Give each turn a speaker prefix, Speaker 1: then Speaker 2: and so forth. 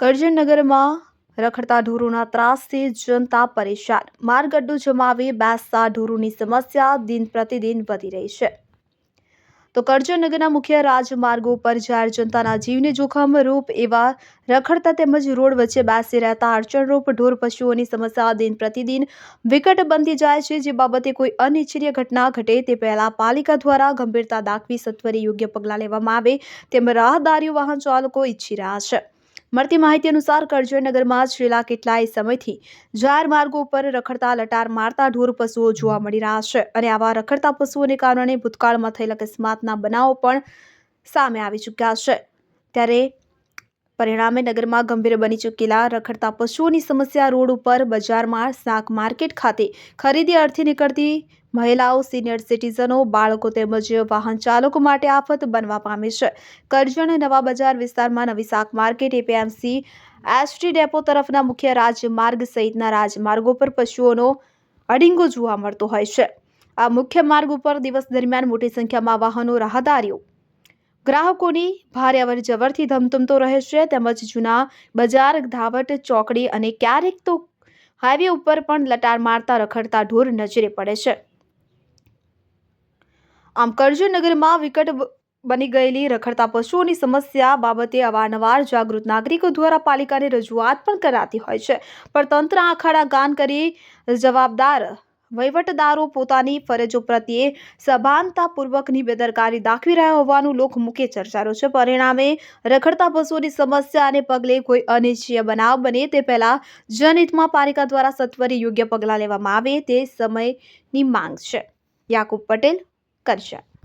Speaker 1: કરજણનગરમાં રખડતા ઢોરોના ત્રાસથી જનતા પરેશાન. માર્ગઅડ્ડો જમાવી બેસતા ઢોરોની સમસ્યા દિન પ્રતિદિન વધી રહી છે. તો કરજણનગરના મુખ્ય રાજમાર્ગો પર જાહેર જનતાના જીવને જોખમ રૂપ એવા રખડતા તેમજ રોડ વચ્ચે બેસી રહેતા અડચણરૂપ ઢોર પશુઓની સમસ્યા દિન પ્રતિદિન વિકટ બનતી જાય છે. જે બાબતે કોઈ અનિચ્છનીય ઘટના ઘટે તે પહેલા પાલિકા દ્વારા ગંભીરતા દાખવી સત્વરે યોગ્ય પગલાં લેવામાં આવે તેમ રાહદારીઓ વાહન ચાલકો ઈચ્છી રહ્યા છે. મળતી માહિતી અનુસાર કરજણનગરમાં છેલ્લા કેટલાય સમયથી જાહેર માર્ગો પર રખડતા લટાર મારતા ઢોર પશુઓ જોવા મળી રહ્યા છે અને આવા રખડતા પશુઓને કારણે ભૂતકાળમાં થયેલ અકસ્માતના બનાવો પણ સામે આવી ચૂક્યા છે. ત્યારે પરિણામે નગરમાં ગંભીર બની ચૂકેલા રખડતા પશુઓની સમસ્યા રોડ ઉપર બજારમાં શાક માર્કેટ ખાતે ખરીદી અર્થે નીકળતી મહિલાઓ સિનિયર સિટીઝનો બાળકો તેમજ વાહન ચાલકો માટે આફત બનવા પામી છે. કરજણ નવા બજાર વિસ્તારમાં નવી શાક માર્કેટ એપીએમસી એસટી ડેપો તરફના મુખ્ય રાજમાર્ગ સહિતના રાજમાર્ગો પર પશુઓનો અડિંગો જોવા મળતો હોય છે. આ મુખ્ય માર્ગ ઉપર દિવસ દરમિયાન મોટી સંખ્યામાં વાહનો રાહદારીઓ. ગ્રાહકોની ભારે અવર જવરથી ધમધમતો રહે છે તેમજ જૂના બજાર, ધાવટ, ચોકડી અને ક્યારેક તો હાઈવે ઉપર પણ લટાર મારતા રખડતા ઢોર નજરે પડે છે. આમ કરજણનગરમાં વિકટ બની ગયેલી રખડતા પશુઓની સમસ્યા બાબતે અવારનવાર જાગૃત નાગરિકો દ્વારા પાલિકાને રજૂઆત પણ કરાતી હોય છે. પણ તંત્ર આખાડા ગાન કરી જવાબદાર વહીવટદારો પોતાની ફરજો પ્રત્યે સભાનતાપૂર્વકની બેદરકારી દાખવી રહ્યા હોવાનું લોકમુખે ચર્ચાયો છે. પરિણામે રખડતા પશુઓની સમસ્યાને પગલે કોઈ અનિચ્છીય બનાવ બને તે પહેલા જનહિતમાં પાલિકા દ્વારા સત્વરે યોગ્ય પગલાં લેવામાં આવે તે સમયની માંગ છે. યાકુબ પટેલ કરજણ